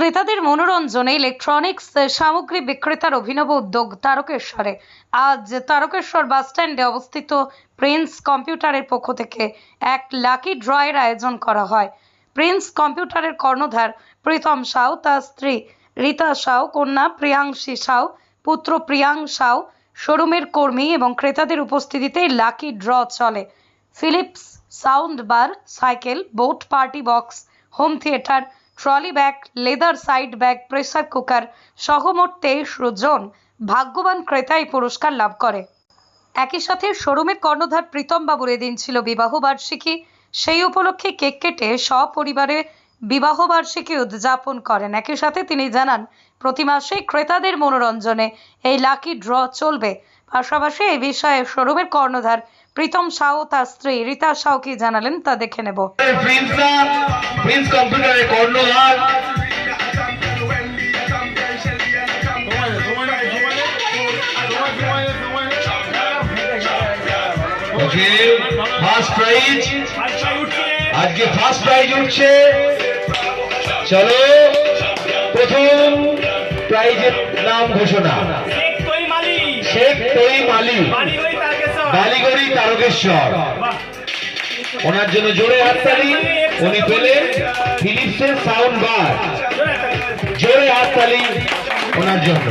ক্রেতাদের মনোরঞ্জনে ইলেকট্রনিক্স সামগ্রী বিক্রেতার অভিনব উদ্যোগ তারকেশ্বরে। আজ তারকেশ্বর বাসস্ট্যান্ডে অবস্থিত প্রিন্স কম্পিউটারের পক্ষ থেকে এক লাকি ড্রয়ের আয়োজন করা হয়। প্রিন্স কম্পিউটারের কর্ণধার প্রীতম সাউ, তার স্ত্রী রীতা সাউ, কন্যা প্রিয়াংশী সাউ, পুত্র প্রিয়াং সাউ, শোরুমের কর্মী এবং ক্রেতাদের উপস্থিতিতে লাকি ড্র চলে। Philips sound bar cycle, boat, party box, home theatre trolley bag, leather side bag, pressure cooker সহ মোট তেইশ জন ভাগ্যবান ক্রেতা এই পুরস্কার লাভ করে। একই সাথে শোরুমের কর্ণধার প্রীতম বাবুর এদিন ছিল বিবাহ বার্ষিকী। সেই উপলক্ষে কেক কেটে সপরিবারে বিবাহ বার্ষিকী উদযাপন করেন। একই সাথে তিনি জানান, প্রতি মাসে ক্রেতাদের মনোরঞ্জনে এই লাকি ড্র চলবে। পাশাপাশি এই বিষয়ে শোরুমের কর্ণধার প্রীতম সাউ ও তার স্ত্রী রীতা সাউ কি জানালেন তা দেখে নেব। প্রিন্স কম্পিউটারের কর্ণধার। ওকে ফার্স্ট প্রাইজ আজকে ফার্স্ট প্রাইজ উঠছে। চলো প্রথম প্রাইজের নাম ঘোষণা। শেখ তৈ মালি শেখ তৈম আলী বালিগড়ি তারকেশ্বর। ওনার জন্য জোরে হাততালি উনি পেলেন ফিলিপসের সাউন্ড বার জোরে হাততালি ওনার জন্য।